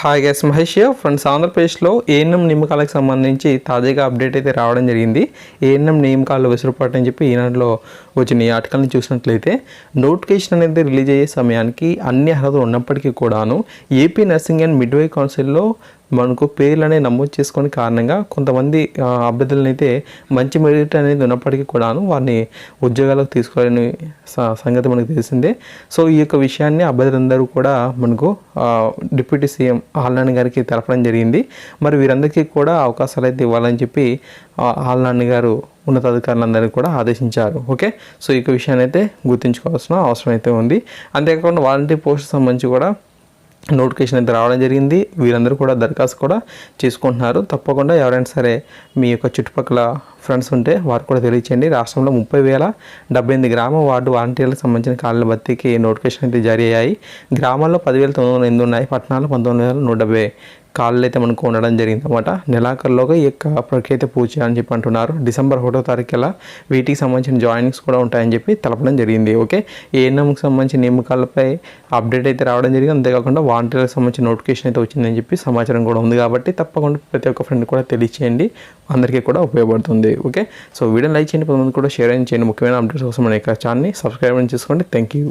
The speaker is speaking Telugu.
హాయ్ గైస్ మహేష్ ఫ్రెండ్స్ ఆంధ్రప్రదేశ్లో ఏఎన్ఎం నియమకాలకు సంబంధించి తాజాగా అప్డేట్ అయితే రావడం జరిగింది. ఏఎన్ఎం నియమకాలు వెసులుపాటు అని చెప్పి ఈనాటిలో వచ్చిన ఈ ఆర్టికల్ని చూసినట్లయితే నోటిఫికేషన్ అనేది రిలీజ్ అయ్యే సమయానికి అన్ని అర్హతలు ఉన్నప్పటికీ కూడాను ఏపీ నర్సింగ్ అండ్ మిడ్వై కౌన్సిల్లో మనకు పేర్లు నమోదు చేసుకునే కారణంగా కొంతమంది అభ్యర్థులనైతే మంచి మెరిట్ అనేది ఉన్నప్పటికీ కూడాను వారిని ఉద్యోగాలకు తీసుకోలేని సంగతి మనకు తెలిసిందే. సో ఈ యొక్క విషయాన్ని అభ్యర్థులందరూ కూడా మనకు డిప్యూటీ సీఎం ఆల్నాని గారికి తెలపడం జరిగింది. మరి వీరందరికీ కూడా అవకాశాలు అయితే ఇవ్వాలని చెప్పి ఆ, ఆల్నాని గారు ఉన్నతాధికారులందరికీ కూడా ఆదేశించారు. ఓకే? సో ఈ యొక్క విషయాన్ని అయితే గుర్తుంచుకోవాల్సిన అవసరం అయితే ఉంది. అంతేకాకుండా వాలంటీర్ పోస్ట్ సంబంధించి కూడా నోటిఫికేషన్ అయితే రావడం జరిగింది. వీరందరూ కూడా దరఖాస్తు కూడా చేసుకుంటున్నారు. తప్పకుండా ఎవరైనా సరే మీ యొక్క చుట్టుపక్కల ఫ్రెండ్స్ ఉంటే వారు కూడా తెలియచేయండి. రాష్ట్రంలో ముప్పై వేల డెబ్బై ఎనిమిది గ్రామ వార్డు వాలంటీర్లకు సంబంధించిన కాళ్ళ భర్తీకి నోటిఫికేషన్ అయితే జారీ అయ్యాయి. గ్రామాల్లో పదివేల తొమ్మిది వందల ఎనిమిది ఉన్నాయి. పట్టణాల్లో పంతొమ్మిది వేల నూట డెబ్బై కాళ్ళు అయితే మనకు ఉండడం జరిగింది అనమాట నెలాఖరులోగా ఈ యొక్క ప్రక్రియ అయితే పూర్తి చేయాలని చెప్పి అంటున్నారు. డిసెంబర్ ఒకటో తారీఖులా వీటికి సంబంధించిన జాయినింగ్స్ కూడా ఉంటాయని చెప్పి తెలపడం జరిగింది. ఓకే? ఏఎన్ఎంకి సంబంధించిన నియమకాలపై అప్డేట్ అయితే రావడం జరిగింది. అంతేకాకుండా వాలంటీర్లకు సంబంధించిన నోటిఫికేషన్ అయితే వచ్చిందని చెప్పి సమాచారం కూడా ఉంది కాబట్టి తప్పకుండా ప్రతి ఒక్క ఫ్రెండ్ కూడా తెలియచేయండి. అందరికీ కూడా ఉపయోగపడుతుంది. ఓకే? సో వీడియో లైక్ చేయండి కొంతమంది కూడా షేర్ చేయండి. ముఖ్యమైన అప్డేట్స్ కోసం మన యొక్క ఛానల్ని సబ్స్క్రైబ్ చేసుకోండి థ్యాంక్ యూ